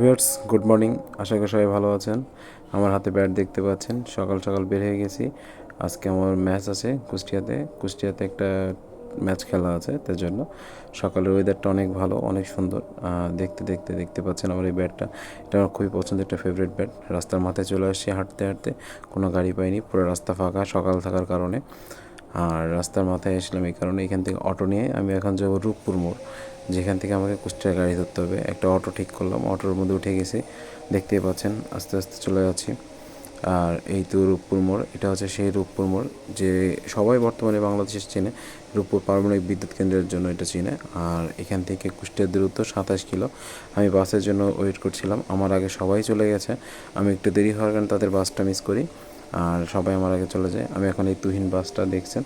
Viewers, good morning. আশা করি সবাই ভালো আছেন। আমার হাতে ব্যাট দেখতে পাচ্ছেন। সকাল সকাল বের হয়ে গেছি। আজকে আমার ম্যাচ আছে কুষ্টিয়াতে। কুষ্টিয়াতে একটা ম্যাচ খেলা আছে, তার জন্য সকালের ওয়েদারটা অনেক ভালো, অনেক সুন্দর। দেখতে দেখতে দেখতে পাচ্ছেন আমার এই ব্যাটটা এটা আমার খুবই পছন্দের একটা ফেভারিট ব্যাট রাস্তার মাথায় চলে আসছি, হাঁটতে হাঁটতে। কোনো গাড়ি পাইনি, পুরো রাস্তা ফাঁকা, সকাল থাকার কারণে। আর রাস্তার মাথায় আসলাম এই কারণে এখান থেকে অটো নিয়ে আমি এখন যাব রূপপুর মোড়, যেখান থেকে আমাকে কুষ্টিয়ার গাড়ি ধরতে হবে। একটা অটো ঠিক করলাম, অটোর মধ্যে উঠে গেছি, দেখতেই পাচ্ছেন, আস্তে আস্তে চলে যাচ্ছি। আর এই তো রূপপুর মোড়, এটা হচ্ছে সেই রূপপুর মোড়, যে সবাই বর্তমানে বাংলাদেশে চেনে, রূপপুর পারমাণবিক বিদ্যুৎ কেন্দ্রের জন্য এটা চিনে। আর এখান থেকে কুষ্টিয়ার দূরত্ব সাতাশ কিলো, আমি বাসের জন্য ওয়েট করছিলাম, আমার আগে সবাই চলে গেছে, আমি একটু দেরি হওয়ার কারণে তাদের বাসটা মিস করি। আর সবাই আমার আগে চলে যায়। আমি এখন এই তুহিন বাসটা দেখছেন।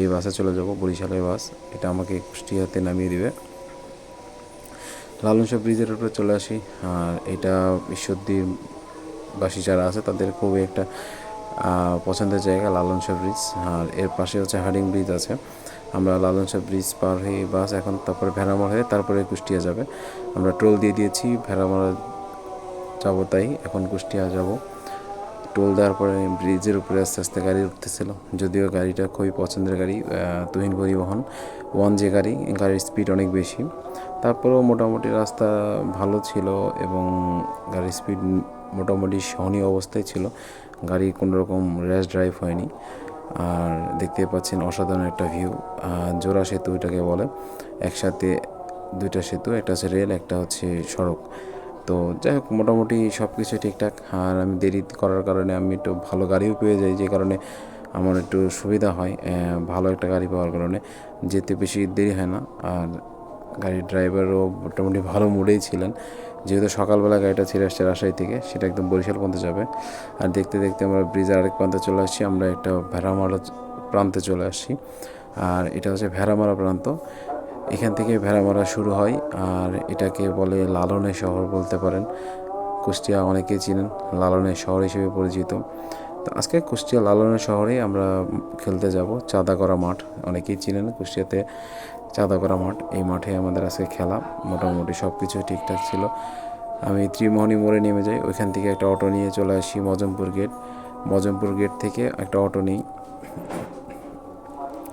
এই বাসে চলে যাব, বরিশালের বাস। এটা আমাকে কুষ্টিয়াতে নামিয়ে দিবে। লালন শাহ ব্রিজের উপরে চলে আসি। আর এটা ঈশ্বরদীর বাসী যারা আছে, তাদের খুবই একটা পছন্দের জায়গা লালন শাহ ব্রিজ। আর এর পাশে হচ্ছে হার্ডিং ব্রিজ আছে। আমরা লালন শাহ ব্রিজ পার হয়ে বাস এখন তারপরে ভেড়ামার হয়ে তারপরে কুষ্টিয়া যাবে। আমরা টোল দিয়ে দিয়েছি, ভেড়ামারা যাব তাই। এখন কুষ্টিয়া যাব। টোল দেওয়ার পরে ব্রিজের উপরে আস্তে আস্তে গাড়ি উঠতেছিল। যদিও গাড়িটা খুবই পছন্দের গাড়ি তুহিন পরিবহন। ওয়ান যে গাড়ি, গাড়ির স্পিড অনেক বেশি। তারপরেও মোটামুটি রাস্তা ভালো ছিল এবং গাড়ির স্পিড মোটামুটি সহনীয় অবস্থায় ছিল। গাড়ি কোনো রকম র্যাশ ড্রাইভ হয়নি। আর দেখতে পাচ্ছেন অসাধারণ একটা ভিউ জোড়া সেতু এটাকে বলে। একসাথে দুইটা সেতু, একটা হচ্ছে রেল একটা হচ্ছে সড়ক। তো যাই হোক, মোটামুটি সব কিছু ঠিকঠাক। আর আমি দেরি করার কারণে আমি একটু ভালো গাড়িও পেয়ে যাই, যে কারণে আমার একটু সুবিধা হয় ভালো একটা গাড়ি পাওয়ার কারণে। যেতে বেশি দেরি হয় না, আর গাড়ির ড্রাইভারও মোটামুটি ভালো মুডেই ছিলেন। যেহেতু সকালবেলা গাড়িটা ছেড়ে আসছে রাজশাহী থেকে, সেটা একদম বরিশাল পর্যন্ত যাবে। আর দেখতে দেখতে আমরা ব্রিজের আরেক প্রান্তে চলে আসছি, আমরা একটা ভেড়ামারা প্রান্তে চলে আসছি। আর এটা হচ্ছে ভেড়ামারা প্রান্ত। এখান থেকে ভেড়ামারা শুরু হয়, আর এটাকে বলে লালনের শহর বলতে পারেন। কুষ্টিয়া অনেকেই চিনেন লালনের শহর হিসেবে পরিচিত। তো আজকে কুষ্টিয়া লালনের শহরে আমরা খেলতে যাব চাঁদা করা মাঠ। অনেকেই চিনেন কুষ্টিয়াতে চাঁদা করা মাঠ। এই মাঠে আমাদের আজকে খেলা, মোটামুটি সব কিছু ঠিকঠাক ছিল। আমি ত্রিমোহনী মোড়ে নেমে যাই, ওইখান থেকে একটা অটো নিয়ে চলে আসি মজমপুর গেট। মজমপুর গেট থেকে একটা অটো নিই।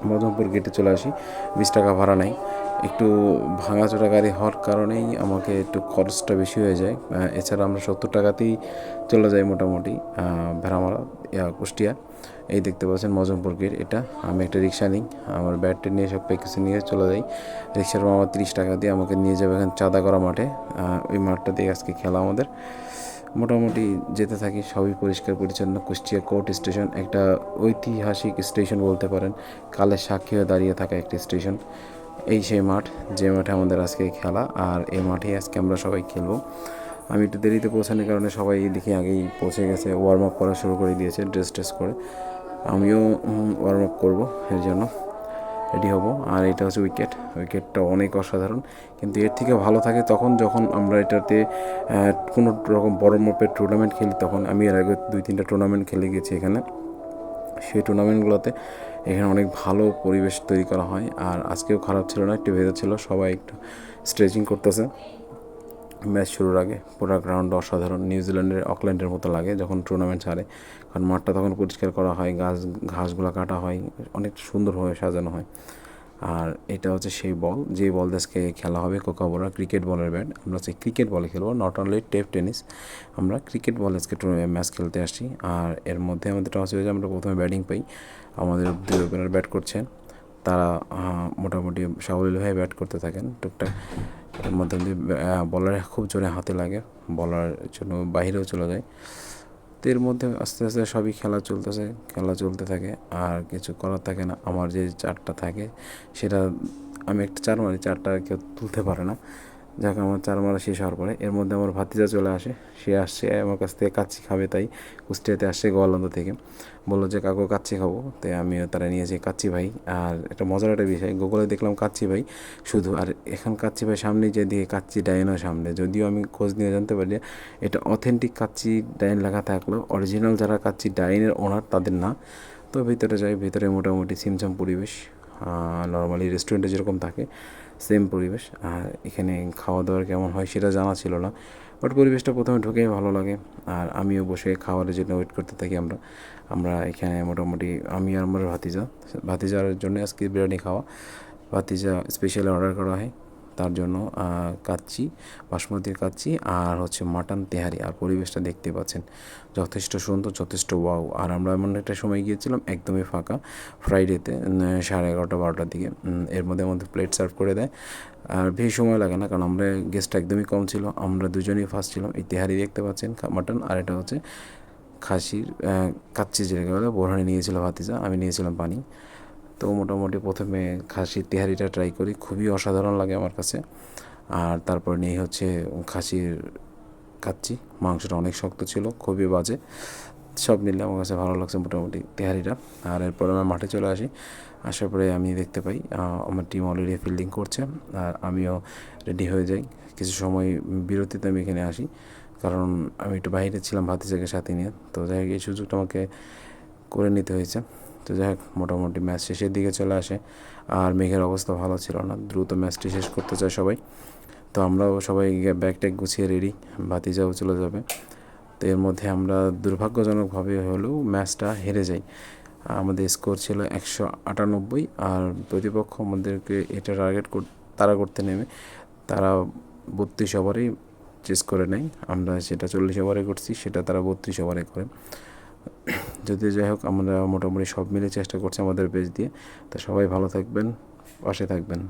মদনপুর গেটে চলে আসি, বিশ টাকা ভাড়া নেই। একটু ভাঙাচোরা গাড়ি হওয়ার কারণেই আমাকে একটু খরচটা বেশি হয়ে যায়। এছাড়া আমরা সত্তর টাকাতেই চলে যাই মোটামুটি ভেড়ামারা কুষ্টিয়া। এই দেখতে পাচ্ছেন মজমপুর গেট, এটা। আমি একটা রিক্সা নিই, আমার ব্যাটটা নিয়ে সব কিছু নিয়ে চলে যাই। রিক্সার মামা তিরিশ টাকা দিয়ে আমাকে নিয়ে যাবে এখানে চাঁদা করা মাঠে। ওই মাঠটা দিয়ে আজকে খেলা আমাদের। মোটামুটি যেতে থাকি, সবই পরিষ্কার পরিচ্ছন্ন। কুষ্টিয়া কোর্ট স্টেশন, একটা ঐতিহাসিক স্টেশন বলতে পারেন। কালের সাক্ষী হয়ে দাঁড়িয়ে থাকা একটি স্টেশন। এই সেই মাঠ, যে মাঠে আমাদের আজকে খেলা আর এই মাঠে আজকে আমরা সবাই খেলব। আমি একটু দেরিতে পৌঁছানোর কারণে সবাই দেখি আগেই পৌঁছে গেছে ওয়ার্ম আপ করা শুরু করে দিয়েছে ড্রেস ট্রেস করে। আমিও ওয়ার্ম আপ করব এর জন্য রেডি হব। আর এটা হচ্ছে উইকেট উইকেটটা অনেক অসাধারণ। কিন্তু এর থেকে ভালো থাকে তখন যখন আমরা এটাতে কোনো রকম বড় মাপের টুর্নামেন্ট খেলি, তখন আমি এর আগে দুই তিনটা টুর্নামেন্ট খেলে গেছি এখানে। সেই টুর্নামেন্টগুলোতে এখানে অনেক ভালো পরিবেশ তৈরি করা হয়। আর আজকেও খারাপ ছিল না, একটু ভেতর ছিল, সবাই একটু স্ট্রেচিং করতেছে। ম্যাচ শুরুর আগে পুরো গ্রাউন্ড অসাধারণ নিউজিল্যান্ডের অকল্যান্ডের মতো লাগে যখন টুর্নামেন্ট ছাড়ে। কারণ মাঠটা তখন পরিষ্কার করা হয়, গাছ, ঘাসগুলো কাটা হয়, অনেক সুন্দরভাবে সাজানো হয়। আর এটা হচ্ছে সেই বল যে বল দেশকে খেলা হবে কোকাবোরা ক্রিকেট বলের ব্যাট। আমরা হচ্ছে ক্রিকেট বলে খেলব নট অনলি টেপ টেনিস। আমরা ক্রিকেট বল আজকে ম্যাচ খেলতে আসছি। আর এর মধ্যে আমাদের টস হয়ে আমরা প্রথমে ব্যাটিং পাই। আমাদের দুই ওপেনার ব্যাট করছেন তারা মোটামুটি সাবলীল হয়ে ব্যাট করতে থাকেন। টুকটাক এর মধ্যে বলার খুব জোরে হাতে লাগে। বলার জন্য বাইরেও চলে যায়। তো এর মধ্যে আস্তে আস্তে সবই খেলা চলতেছে, খেলা চলতে থাকে। আর কিছু করার থাকে না। আমার যে চারটা থাকে, সেটা আমি একটা চার মারি চারটা কেউ তুলতে পারে না। যাক, আমার চার মারা শেষ হওয়ার পরে। এর মধ্যে আমার ভাতিজা চলে আসে। সে আসছে, আমার কাছ থেকে কাচ্চি খাবে তাই। কুষ্টিয়াতে আসছে গোয়ালন্দ থেকে। বলল যে, কাকু, কাচ্চি খাব। তাই আমিও তারা নিয়েছি কাচ্চি ভাই। আর এটা মজার একটা বিষয়, গুগলে দেখলাম কাচ্চি ভাই শুধু। আর এখন কাচ্চি ভাই সামনে যে দিয়ে কাচ্চি ডাইনও সামনে। যদিও আমি খোঁজ নিয়ে জানতে পারি যে, এটা অথেন্টিক কাচ্চি ডাইন লেখা থাকলেও অরিজিনাল যারা কাচ্চি ডাইনের ওনার তাদের না। তো ভিতরে যাই, ভিতরে মোটামুটি সিমসাম পরিবেশ। নর্মালি রেস্টুরেন্টে যেরকম থাকে। সেম পরিবেশ। আর এখানে খাওয়া দাওয়ার কেমন হয় সেটা জানা ছিল না বাট পরিবেশটা প্রথমে ঢুকেই ভালো লাগে। আর আমিও বসে খাওয়ারের জন্য ওয়েট করতে থাকি আমরা। আমরা এখানে মোটামুটি আমি আর আমার ভাতিজা, ভাতিজার জন্য আজকে বিরিয়ানি খাওয়া। ভাতিজা স্পেশালি অর্ডার করা হয়। তার জন্য কাচ্চি বাসমতির কাচ্চি আর হচ্ছে মাটন তেহারি। আর পরিবেশটা দেখতে পাচ্ছেন, যথেষ্ট সুন্দর, যথেষ্ট ওয়াও। আর আমরা এমন একটা সময় গিয়েছিলাম, একদমই ফাঁকা, ফ্রাইডেতে সাড়ে এগারোটা, বারোটার দিকে। এর মধ্যে আমাদের প্লেট সার্ভ করে দেয়। আর বেশি সময় লাগে না, কারণ আমরা গেস্ট একদমই কম ছিল, আমরা দুজনেই ফার্স্ট ছিলাম। এই তেহারি দেখতে পাচ্ছেন মাটন আর এটা হচ্ছে খাসির কাচ্চি যেটাকে বলে, বোরহানি নিয়েছিল ভাতিজা, আমি নিয়েছিলাম পানি। তো মোটামুটি প্রথমে খাসির তেহারিটা ট্রাই করি। খুবই অসাধারণ লাগে আমার কাছে। আর তারপর নিয়ে হচ্ছে খাসির কাচ্চি। মাংসটা অনেক শক্ত ছিল, খুবই বাজে। সব মিলে আমার কাছে ভালো লাগছে মোটামুটি তেহারিটা। আর এরপর আমরা মাঠে চলে আসি। আসার পরে আমি দেখতে পাই আমার টিম অলরেডি ফিল্ডিং করছে। আর আমিও রেডি হয়ে যাই। কিছু সময় বিরতিতে আমি এখানে আসি। কারণ আমি একটু বাইরে ছিলাম ভাতিজাকে সাথে নিয়ে। তো যাই এই সুযোগটা আমাকে করে নিতে হয়েছে। তো যাই হোক, মোটামুটি ম্যাচ শেষের দিকে চলে আসে। আর মেঘের অবস্থা ভালো ছিল না, দ্রুত ম্যাচটি শেষ করতে চায় সবাই। তো আমরাও সবাই ব্যাগ ট্যাগ গুছিয়ে রেডি ভাতিজাও চলে যাবে। তো এর মধ্যে আমরা দুর্ভাগ্যজনকভাবে হলেও ম্যাচটা হেরে যাই। আমাদের স্কোর ছিল একশো আটানব্বই আর প্রতিপক্ষ আমাদেরকে এটা টার্গেট তারা করতে নেমে তারা বত্রিশ ওভারেই চেস করে নেয়, আমরা সেটা চল্লিশ ওভারে করছি, সেটা তারা বত্রিশ ওভারে করে। যদি যাই হোক, আমরা মোটামুটি সব মিলে চেষ্টা করছি আমাদের পেজ দিয়ে। তো সবাই ভালো থাকবেন, পাশে থাকবেন।